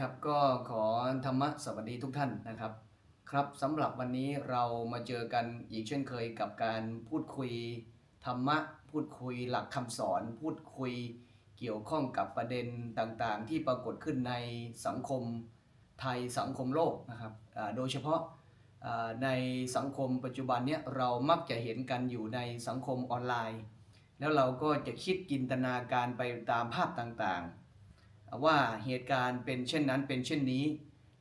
ครับก็ขอธรรมะสวัสดีทุกท่านนะครับ ครับสำหรับวันนี้เรามาเจอกันอีกเช่นเคยกับการพูดคุยธรรมะพูดคุยหลักคำสอน พูดคุยเกี่ยวข้องกับประเด็นต่างๆ ที่ปรากฏขึ้นในสังคมไทยสังคมโลกนะครับโดยเฉพาะในสังคมปัจจุบันเนี้ยเรามักจะเห็นกันอยู่ในสังคมออนไลน์ แล้วเราก็จะคิดจินตนาการไปตามภาพต่างๆ ว่าเหตุการณ์เป็นเช่นนั้นเป็นเช่นนี้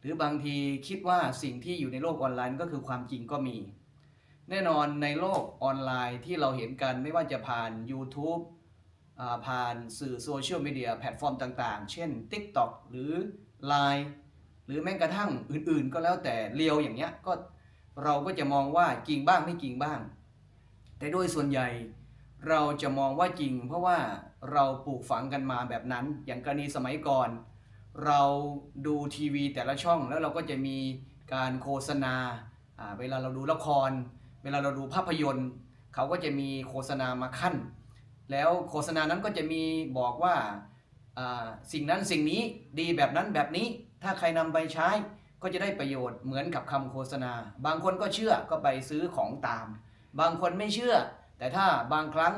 หรือบางทีคิดว่าสิ่งที่อยู่ในโลกออนไลน์ก็คือความจริงก็มี แน่นอนในโลกออนไลน์ที่เราเห็นกันไม่ว่าจะผ่าน YouTube ผ่านสื่อโซเชียลมีเดียแพลตฟอร์มต่าง ๆ เช่น TikTok หรือ Line หรือแม้กระทั่งอื่นๆ ก็แล้วแต่เรียวอย่างเงี้ยก็เราก็จะมองว่าจริงบ้างไม่จริงบ้าง แต่โดยส่วนใหญ่ เราจะมองว่าจริง เพราะว่าเราปลูกฝังกันมาแบบนั้น อย่างกรณีสมัยก่อน เราดูทีวีแต่ละช่องแล้วเราก็จะมีการโฆษณาเวลาเราดูละคร เวลาเราดูภาพยนตร์ เขาก็จะมีโฆษณามาขั้น แล้วโฆษณานั้นก็จะมีบอกว่าสิ่งนั้นสิ่งนี้ดีแบบนั้นแบบนี้ถ้าใครนำไปใช้ก็จะได้ประโยชน์เหมือนกับคำโฆษณา บางคนก็เชื่อก็ไปซื้อของตาม บางคนไม่เชื่อ แต่ถ้าบางครั้ง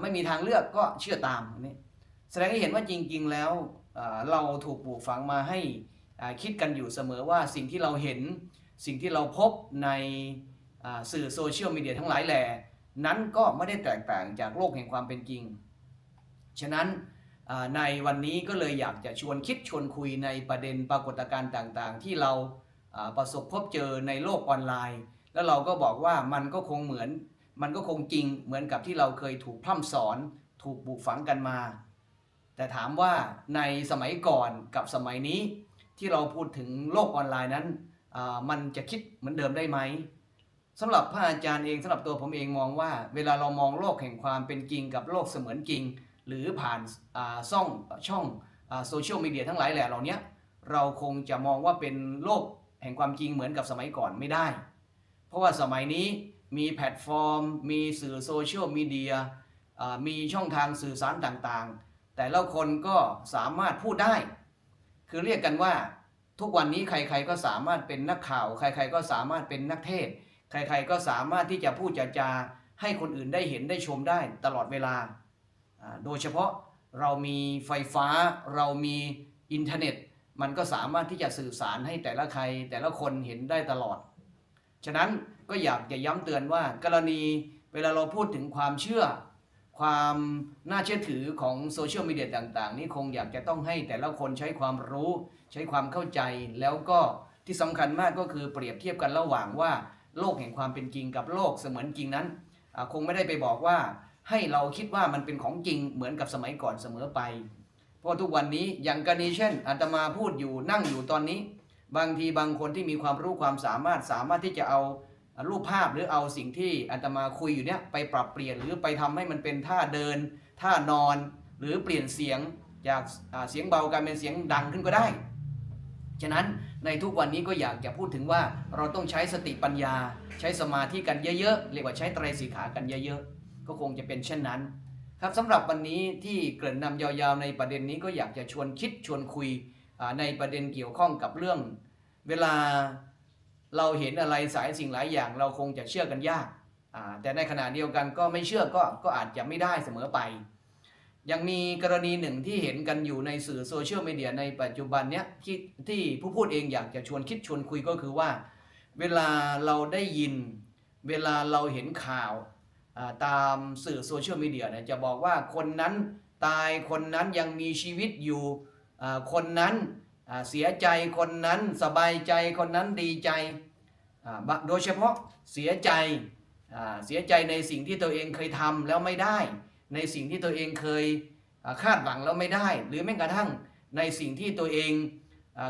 ไม่มีทางเลือกก็เชื่อตามนนี้แสดงให้เห็นว่าจริง ๆ แล้วเราถูกปลูกฝังมาให้คิดกันอยู่เสมอว่าสิ่งที่เราเห็นสิ่งที่เราพบในสื่อโซเชียลมีเดียทั้งหลายแหล่นั้นก็ไม่ได้แตกต่างจากโลกแห่งความเป็นจริง ฉะนั้นในวันนี้ก็เลยอยากจะชวนคิดชวนคุยในประเด็นปรากฏการณ์ต่างๆ ที่เราประสบพบเจอในโลกออนไลน์ แล้วเราก็บอกว่ามันก็คงเหมือน มันก็คงจริงเหมือนกับที่เราเคยถูกพร่ำสอนถูกปลูกฝังกันมา แต่ถามว่าในสมัยก่อนกับสมัยนี้ที่เราพูดถึงโลกออนไลน์นั้น มันจะคิดเหมือนเดิมได้ไหมสำหรับพระอาจารย์เองสำหรับตัวผมเองมองว่า เวลาเรามองโลกแห่งความเป็นจริงกับโลกเสมือนจริง หรือผ่านอ่าช่องช่องโซเชียลมีเดียทั้งหลายแหล่เหล่านี้เราคงจะมองว่าเป็นโลกแห่งความจริงเหมือนกับสมัยก่อนไม่ได้ เพราะว่าสมัยนี้ มีแพลตฟอร์ม มีสื่อโซเชียลมีเดียมีช่องทางสื่อสารต่างๆ แต่ละคนก็สามารถพูดได้ คือเรียกกันว่าทุกวันนี้ใครๆก็สามารถเป็นนักข่าว ใครๆก็สามารถเป็นนักเทศ ใครๆก็สามารถที่จะพูดจาจาให้คนอื่นได้เห็นได้ชมได้ตลอดเวลา โดยเฉพาะเรามีไฟฟ้าเรามีอินเทอร์เน็ต มันก็สามารถที่จะสื่อสารให้แต่ละใครแต่ละคนเห็นได้ตลอด ฉะนั้นก็อยากจะย้ำเตือนว่ากรณีเวลาเราพูดถึงความเชื่อ ความน่าเชื่อถือของโซเชียลมีเดียต่างๆ นี่คงอยากจะต้องให้แต่ละคนใช้ความรู้ใช้ความเข้าใจแล้วก็ที่สำคัญมากก็คือเปรียบเทียบกันระหว่างว่าโลกแห่งความเป็นจริงกับโลกเสมือนจริงนั้น คงไม่ได้ไปบอกว่าให้เราคิดว่ามันเป็นของจริงเหมือนกับสมัยก่อนเสมอไป เพราะทุกวันนี้อย่างกรณีเช่นอาตมาพูดอยู่นั่งอยู่ตอนนี้ บางทีบางคนที่มีความรู้ความสามารถสามารถที่จะเอารูปภาพหรือเอาสิ่งที่อาตมาคุยอยู่เนี้ยไปปรับเปลี่ยนหรือไปทำให้มันเป็นท่าเดิน ท่านอน หรือเปลี่ยนเสียงจากเสียงเบากลายเป็นเสียงดังขึ้นก็ได้ ฉะนั้นในทุกวันนี้ก็อยากจะพูดถึงว่าเราต้องใช้สติปัญญา ใช้สมาธิกันเยอะๆเรียกว่าใช้ไตรสีขากันเยอะๆ ก็คงจะเป็นเช่นนั้น ครับสำหรับวันนี้ที่เกริ่นนำยาวๆในประเด็นนี้ก็อยากจะชวนคิดชวนคุย ในประเด็นเกี่ยวข้องกับเรื่อง เวลาเราเห็นอะไรสายสิ่งหลายอย่างเราคงจะเชื่อกันยาก แต่ในขณะเดียวกันก็ไม่เชื่อก็ก็อาจจะไม่ได้เสมอไป ยังมีกรณีหนึ่งที่เห็นกันอยู่ในสื่อโซเชียลมีเดียในปัจจุบันเนี้ยที่ที่ผู้พูดเองอยากจะชวนคิดชวนคุยก็คือว่า เวลาเราได้ยิน เวลาเราเห็นข่าวาตามสื่อโซเชียลมีเดียเนี่ยจะบอกว่าคนนั้นตายคนนั้นยังมีชีวิตอยู่คนนั้น เสียใจคนนั้นสบายใจคนนั้นดีใจ โดยเฉพาะเสียใจเสียใจในสิ่งที่ตัวเองเคยทำแล้วไม่ได้ ในสิ่งที่ตัวเองเคยคาดหวังแล้วไม่ได้ หรือแม้กระทั่งในสิ่งที่ตัวเอง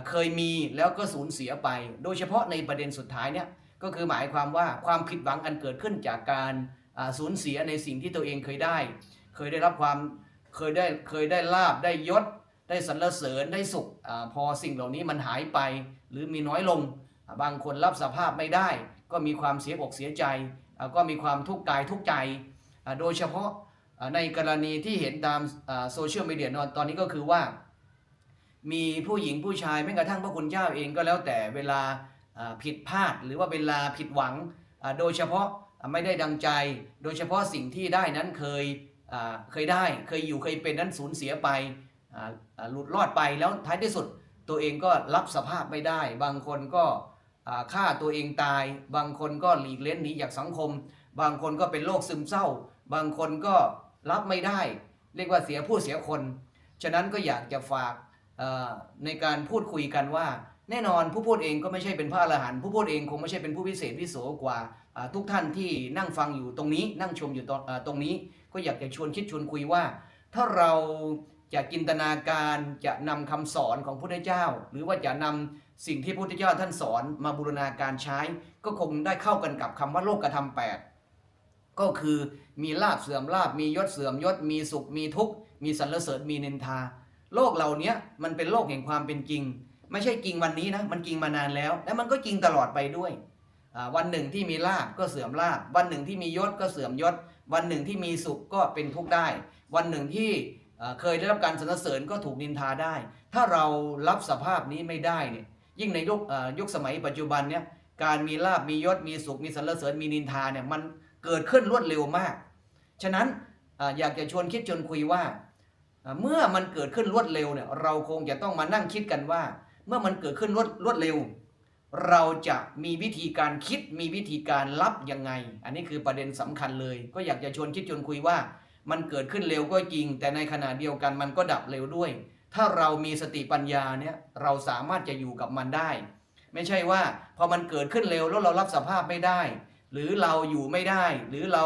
เคยมีแล้วก็สูญเสียไป โดยเฉพาะในประเด็นสุดท้ายเนี่ยก็คือหมายความว่าความผิดหวังอันเกิดขึ้นจากการสูญเสียในสิ่งที่ตัวเองเคยได้ เคยได้รับความเคยได้เคยได้ลาบได้ยศ ได้สรรเสริญได้สุขอพอสิ่งเหล่านี้มันหายไป หรือมีน้อยลง บางคนรับสภาพไม่ได้ ก็มีความเสียอกเสียใจ ก็มีความทุกข์กายทุกข์ใจ โดยเฉพาะในกรณีที่เห็นตามโซเชียลมีเดียตอนนี้ก็คือว่า มีผู้หญิงผู้ชายแม้กระทั่งพระคุณเจ้าเองก็แล้วแต่เวลาผิดพลาดหรือว่าเวลาผิดหวัง โดยเฉพาะไม่ได้ดังใจ โดยเฉพาะสิ่งที่ได้นั้นเคยเคยได้เคยอยู่เคยเป็นนั้นสูญเสียไป หลุดรอดไปแล้วท้ายที่สุดตัวเองก็รับสภาพไม่ได้ บางคนก็ฆ่าตัวเองตาย บางคนก็หลีกเล้นหนีจากสังคม บางคนก็เป็นโรคซึมเศร้า บางคนก็รับไม่ได้ เรียกว่าเสียผู้เสียคน ฉะนั้นก็อยากจะฝากในการพูดคุยกันว่า แน่นอนผู้พูดเองก็ไม่ใช่เป็นพระอรหันต์ผู้พูดเองคงไม่ใช่เป็นผู้พิเศษวิโสกว่าทุกท่านที่นั่งฟังอยู่ตรงนี้ นั่งชมอยู่ตรงนี้ ก็อยากจะชวนคิดชวนคุยว่า ถ้าเรา จะจินตนาการจะนำคำสอนของพระพุทธเจ้า หรือว่าจะนำสิ่งที่พระพุทธเจ้าท่านสอนมาบูรณาการใช้ ก็คงได้เข้ากันกับคำว่าโลกธรรมแปดก็คือมีลาบเสื่อมลาบมียศเสื่อมยศ มีสุขมีทุกข์ มีสรรเสริญมีนินทา โลกเหล่านี้มันเป็นโลกแห่งความเป็นจริง ไม่ใช่จริงวันนี้นะมันจริงมานานแล้ว และมันก็จริงตลอดไปด้วย วันหนึ่งที่มีลาบก็เสื่อมลาบวันหนึ่งที่มียศก็เสื่อมยศ วันหนึ่งที่มีสุขก็เป็นทุกข์ได้ วันหนึ่งที่ เคยได้รับการสรรเสริญก็ถูกนินทาได้ ถ้าเรารับสภาพนี้ไม่ได้เนี่ยยิ่งในยุคยุคสมัยปัจจุบันเนี่ยการมีลาบมียศมีสุขมีสรรเสริญมีนินทาเนี่ยมันเกิดขึ้นรวดเร็วมาก ฉะนั้นออยากจะชวนคิดชวนคุยว่า เมื่อมันเกิดขึ้นรวดเร็วเนี่ยเราคงจะต้องมานั่งคิดกันว่า เมื่อมันเกิดขึ้นรวดรวดเร็ว เราจะมีวิธีการคิดมีวิธีการรับยังไง อันนี้คือประเด็นสำคัญเลย ก็อยากจะชวนคิดชวนคุยว่า มันเกิดขึ้นเร็วก็จริง แต่ในขณะเดียวกันมันก็ดับเร็วด้วย ถ้าเรามีสติปัญญาเนี่ยเราสามารถจะอยู่กับมันได้ ไม่ใช่ว่าพอมันเกิดขึ้นเร็วแล้วเรารับสภาพไม่ได้ หรือเราอยู่ไม่ได้ หรือเรา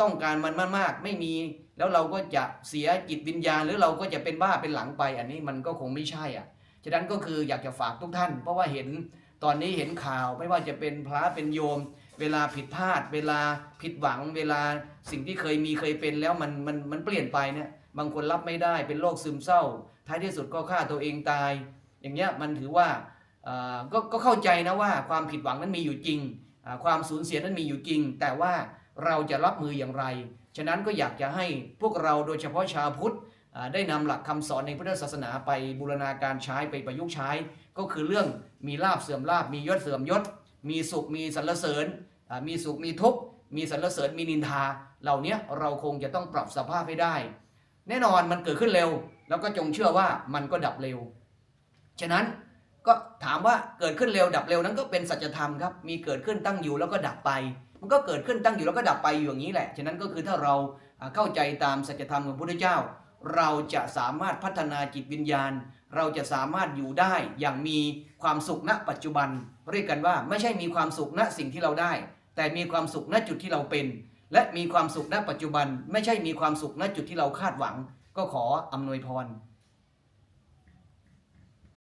ต้องการมันมากๆไม่มี แล้วเราก็จะเสียจิตวิญญาณ หรือเราก็จะเป็นบ้าเป็นหลังไป อันนี้มันก็คงไม่ใช่อะฉะนั้นก็คืออยากจะฝากทุกท่าน เพราะว่าเห็นตอนนี้เห็นข่าวไม่ว่าจะเป็นพระเป็นโยม เวลาผิดพลาด เวลาผิดหวัง เวลาสิ่งที่เคยมีเคยเป็นแล้วมันมันมันเปลี่ยนไปเนี่ยบางคนรับไม่ได้เป็นโรคซึมเศร้า ท้ายที่สุดก็ฆ่าตัวเองตาย อย่างเงี้ยมันถือว่าอ่าก็ก็เข้าใจนะว่าความผิดหวังนั้นมีอยู่จริง ความสูญเสียนั้นมีอยู่จริง แต่ว่าเราจะรับมืออย่างไร ฉะนั้นก็อยากจะให้พวกเราโดยเฉพาะชาวพุทธอ่าได้นำหลักคำสอนในพุทธศาสนาไปบูรณาการใช้ไปประยุกต์ใช้ ก็คือเรื่องมีลาบเสื่อมลาบมียศเสื่อมยศ มีสุขมีสรรเสริญ มีสุขมีทุกข์มีสรรเสริญมีนินทา เหล่านี้เราคงจะต้องปรับสภาพให้ได้ แน่นอนมันเกิดขึ้นเร็ว แล้วก็จงเชื่อว่ามันก็ดับเร็ว ฉะนั้นก็ถามว่าเกิดขึ้นเร็วดับเร็วนั้นก็เป็นสัจธรรมครับมีเกิดขึ้นตั้งอยู่แล้วก็ดับไป มันก็เกิดขึ้นตั้งอยู่แล้วก็ดับไปอยู่อย่างนี้แหละ ฉะนั้นก็คือถ้าเราเข้าใจตามสัจธรรมของพระพุทธเจ้า เราจะสามารถพัฒนาจิตวิญญาณ เราจะสามารถอยู่ได้อย่างมีความสุขณปัจจุบัน เรียกกันว่าไม่ใช่มีความสุขณสิ่งที่เราได้ แต่มีความสุขณจุดที่เราเป็น และมีความสุขณปัจจุบัน ไม่ใช่มีความสุขณจุดที่เราคาดหวัง ก็ขออำนวยพร